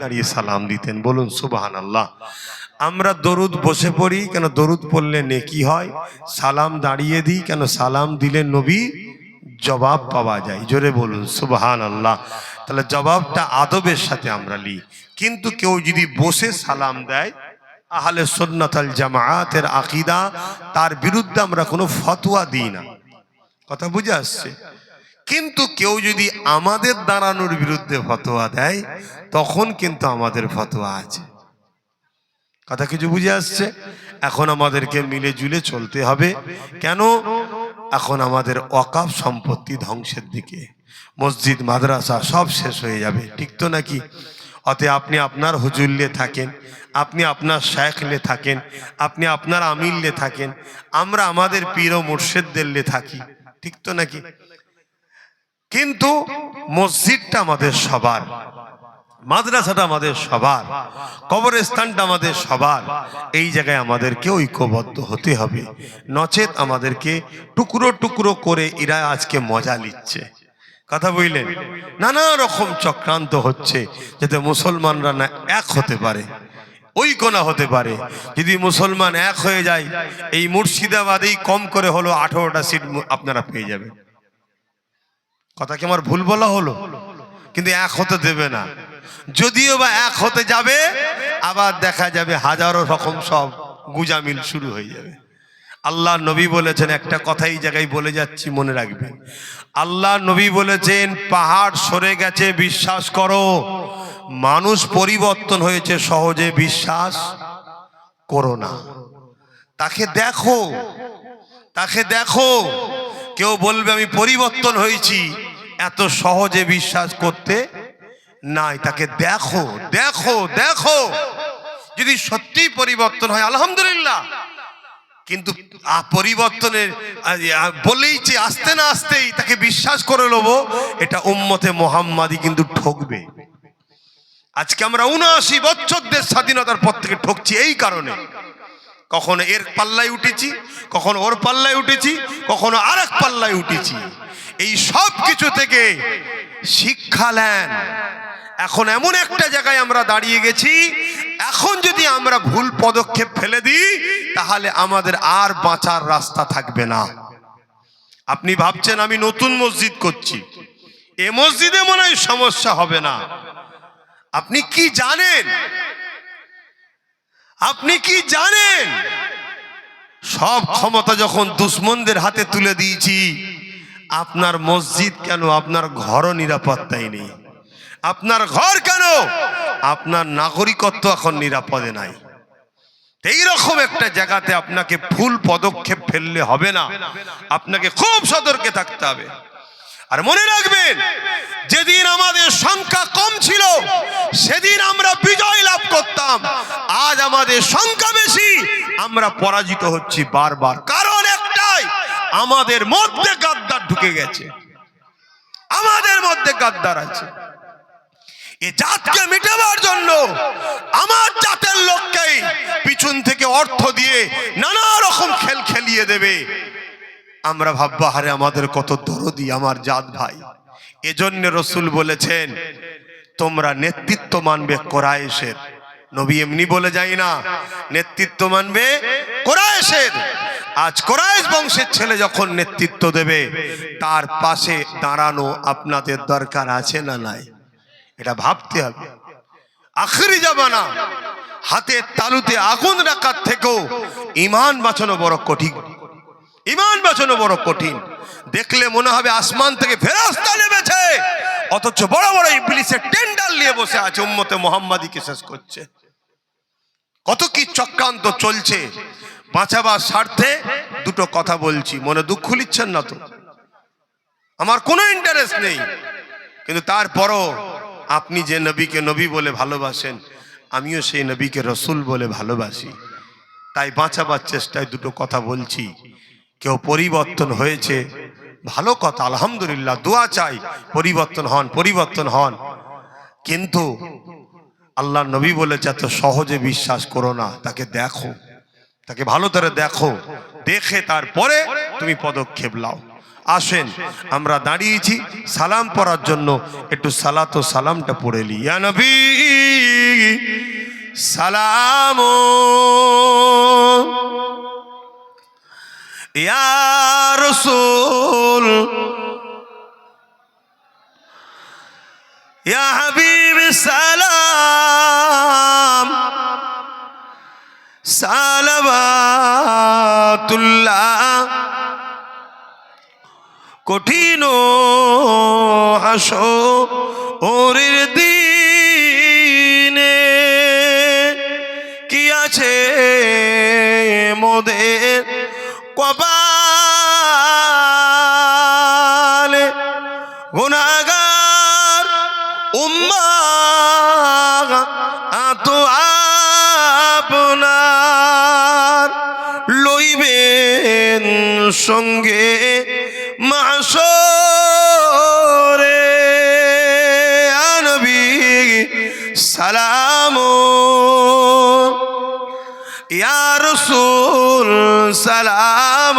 দাঁড়িয়ে সালাম দিতেন, বলুন সুবাহান আল্লাহ আমরা দরুদ বসে পড়ি, কেন দরুদ পড়লে নেকি হয়? সালাম দাঁড়িয়ে দিই, কেন সালাম দিলে নবী জবাব পাওয়া যায়? জোরে বলুন সুবাহান আল্লাহ তাহলে জবাবটা আদবের সাথে আমরা নিই কিন্তু কেউ যদি বসে সালাম দেয়, আহলে সুন্নাতাল জামায়াতের আকিদা, তার বিরুদ্ধে আমরা কোনো ফতোয়া দিই না। কথা বুঝে আসছে? কিন্তু কেউ যদি আমাদের দাঁড়ানোর বিরুদ্ধে ফতোয়া দেয়, তখন কিন্তু আমাদের ফতোয়া আছে। কথা কিছু বুঝে আসছে? এখন আমাদেরকে মিলে জুলে চলতে হবে। কেন? এখন আমাদের অকাপ সম্পত্তি ধ্বংসের দিকে। মসজিদ, মাদ্রাসা সব শেষ হয়ে যাবে। ঠিক তো নাকি? অতে আপনি আপনার হুজুল্লে থাকেন, আপনি আপনার শেখলে থাকেন, আপনি আপনার আমিল্লে থাকেন, আমরা আমাদের পীর মুর্শেদদেরলে থাকি। ঠিক তো নাকি? কিন্তু মসজিদটা আমাদের সবার, মাদ্রাসাটা আমাদের সবার, কবরস্থানটা আমাদের সবার। এই জায়গায় আমাদেরকে ঐক্যবদ্ধ হতে হবে। নচেত আমাদেরকে টুকরো টুকরো করে এরা আজকে মজা নিচ্ছে। কথা বললেন? নানা রকম চক্রান্ত হচ্ছে যাতে মুসলমানরা না এক হতে পারে, ঐক্য না হতে পারে। যদি মুসলমান এক হয়ে যায়, এই মুর্শিদাবাদেই কম করে হলো আঠারোটা সিট আপনারা পেয়ে যাবেন। কথা কি আমার ভুল বলা হলো? কিন্তু এক হতে দেবে না। যদিও বা এক হতে যাবে, আবার দেখা যাবে হাজারো রকম সব গুজামিল শুরু হয়ে যাবে। আল্লাহ নবী বলেছেন, একটা কথা এই জায়গায় বলে যাচ্ছি, মনে রাখবেন। আল্লাহ নবী বলেছেন, পাহাড় সরে গেছে, বিশ্বাস করো। মানুষ পরিবর্তন হয়েছে, সহজে বিশ্বাস করো না। তাকে দেখো তাকে দেখো। কেউ বলবে, আমি পরিবর্তন হয়েছি। এত সহজে বিশ্বাস করতে নাই। তাকে দেখো দেখো দেখো। যদি সত্যি পরিবর্তন হয়, আলহামদুলিল্লাহ। কিন্তু পরিবর্তনের বলেই যে আসতে না আসতেই তাকে বিশ্বাস করে নেব, এটা উম্মতে মোহাম্মাদি কিন্তু ঠকবে। আজকে আমরা উনআশি বছরদের স্বাধীনতার পর থেকে ঠকছি এই কারণে। কখনো এর পাল্লায় উঠেছি, কখনো ওর পাল্লায় উঠেছি, কখনো আর এক পাল্লায় উঠেছি। এই সব কিছু থেকে শিক্ষা নেন। এখন এমন একটা জায়গায় আমরা দাঁড়িয়ে গেছি, এখন যদি আমরা ভুল পদক্ষেপ ফেলে দিই, তাহলে আমাদের আর বাঁচার রাস্তা থাকবে না। আপনি ভাবছেন, আমি নতুন মসজিদ করছি। এ মসজিদে মনে হয় সমস্যা হবে না। আপনি কি জানেন? আপনি কি জানেন? সব ক্ষমতা যখন দুশ্মনদের হাতে তুলে দিয়েছি আপনার মসজিদ কেন? আপনার ঘরও নিরাপত্তাই নেই। আপনার ঘর কেন? আপনার নাগরিকত্ব এখন নিরাপদে নাই। এই রকম একটা জায়গাতে আপনাকে ফুল পদক্ষেপ ফেললে হবে না। আপনাকে খুব সতর্কে থাকতে হবে। আর মনে রাখবেন, যেদিন আমাদের সংখ্যা কম ছিল, সেদিন আমরা বিজয় লাভ করতাম। আজ আমাদের সংখ্যা বেশি, আমরা পরাজিত হচ্ছি বারবার। কারণ একটাই, আমাদের মধ্যে ঢুকে গেছে। আমাদের মধ্যে গাদ্দার আছে। এ জাতকে মিটাবার জন্য আমার জাতের লোককেই পিছন থেকে অর্থ দিয়ে নানা রকম খেল খেলিয়ে দেবে। আমরা ভাববো হারে আমাদের কত দরদি আমার জাত ভাই। এজন্য রসুল বলেছেন, তোমরা নেতৃত্ব মানবে কোরআশের নবী এমনি বলে, যাই না, নেতৃত্ব মানবে কোরআশের আজ কোরআশ বংশের ছেলে যখন নেতৃত্ব দেবে, তার পাশে দাঁড়ানো আপনাদের দরকার আছে না নাই? এটা ভাবতে হবে। আখরি জামানা হাতের তালুতে আগুন রাখার থেকেও ইমান বাঁচানো বড় কঠিন। ইমান বাঁচানো বড় কঠিন। দেখলে মনে হবে আসমান থেকে ফেরাস্তা নেমেছে, অথচ বড় বড় ইবলিসের টেন্ডার নিয়ে বসে আছে, উম্মতে মোহাম্মদীকে শেষ করছে। কত কি চক্রান্ত চলছে বাঁচাবার স্বার্থে দুটো কথা বলছি। মনে দুঃখ লিচ্ছেন না তো? আমার কোনো ইন্টারেস্ট নেই। কিন্তু তারপরও আপনি যে নবীকে নবী বলে ভালোবাসেন, আমিও সেই নবীকে রসুল বলে ভালোবাসি। তাই বাঁচাবার চেষ্টায় দুটো কথা বলছি। কেউ পরিবর্তন হয়েছে, ভালো কথা, আলহামদুলিল্লাহ, দোয়া চাই, পরিবর্তন হন পরিবর্তন হন। কিন্তু আল্লাহ নবী বলেছে, এত সহজে বিশ্বাস করো না, তাকে দেখো। তাকে ভালো করে দেখো, দেখে তারপরে তুমি পদক্ষেপ লাও আসেন, আমরা দাঁড়িয়েছি সালাম পড়ার জন্য, একটু সালাত ও সালামটা পড়ে লি নবী, সালাম রসুল, ইয়া হাবিব, সালাম সালাবাতুল্লাহ কঠিন হাসো ওরের দিনে। কি আছে মোদের কপালে? সঙ্গে মাসরে আনবী সালাম। ইয়া রসুল সালাম।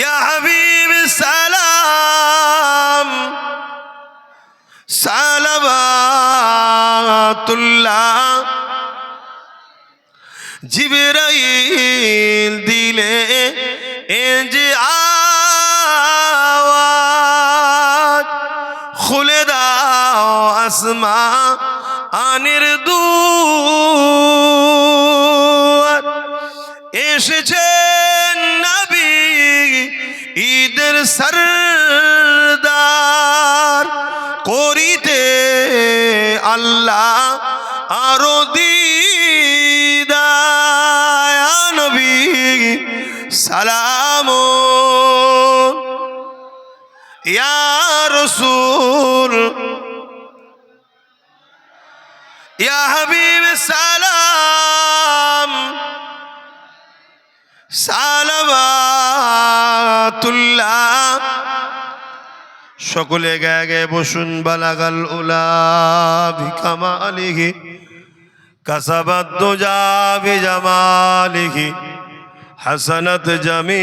ইয়া হাবিব সালাম। সালাবাতুল্লাহ জিবরাইল দিলে এ যে খুলে দাও আসমা, আনির দু এসেছে নবী ঈদের সরদার, করিতে আল্লাহ আরও দিদায় নবী, সালাম। রসুল, ইয়া হাবিব, সালাম। সালাবাতুল্লাহ সকলে গায়ে গায়ে বসুন, বালাগাল উলা ভিকামা আলিহি। कसबत दुजा जमालिही हसनत जमी